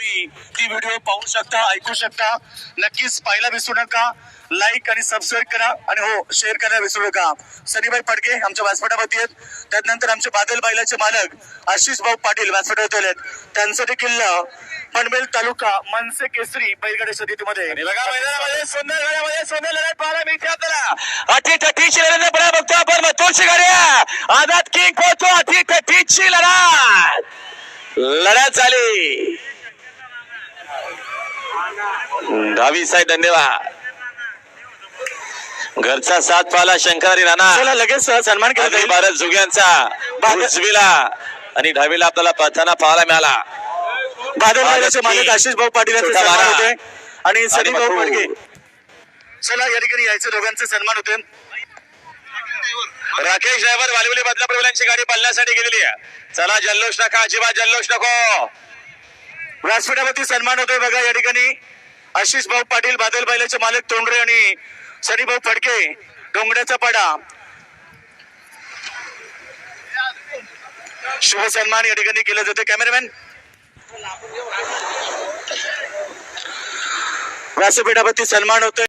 तुम्ही ती व्हिडिओ पाहू शकता ऐकू शकता. नक्कीच पाहायला विसरू नका. लाईक आणि सबस्क्राईब करा आणि हो शेअर करायला विसरू नका. सनीबाई फडके आमच्या व्यासपीठावरती आहेत. त्यानंतर आमचे बादल बैलाचे मालक आशिष भाऊ पाटील व्यासपीठावरती आलेत. त्यांचं देखील पनवेल तालुका मनसे केसरी बैलगाडी शर्यतीमध्ये आणि बघा मैदानामध्ये सुंदर गाड्यामध्ये सुंदर लढत बघा बघतो आपण मथुरची गाड्या आझाद किंग पोहोचतो अटी तटीची लढत. लढत झाली. दहावी साहेब धन्यवाद. घरचा साथ पाला शंकरारी राणा लगेच सन्मान केला भारत जुग्यांचा उजवीला. आणि दहावीला आपल्याला पथाना पाहायला मिळाला. बादल मालक आशिष भाऊ पाटील यांचे आणि सनी भाऊ. फडके चला या ठिकाणी यायचे दोघांचे सन्मान होते. राकेश ड्रायव्हर वालिवली बदलापूर मुलांची गाडी पळण्यासाठी गेलेली आहे. चला जल्लोष नका अजिबात जल्लोष नको. व्यासपीठावरती सन्मान होतोय बघा या ठिकाणी. आशिष भाऊ पाटील बादल बैलाचे मालक तोंडरे आणि सनी भाऊ फडके डोंगड्याचा पाडा. शुभ सन्मान या ठिकाणी केलं जातं. कॅमेरामॅन. व्यासपीठावरती सन्मान होतोय.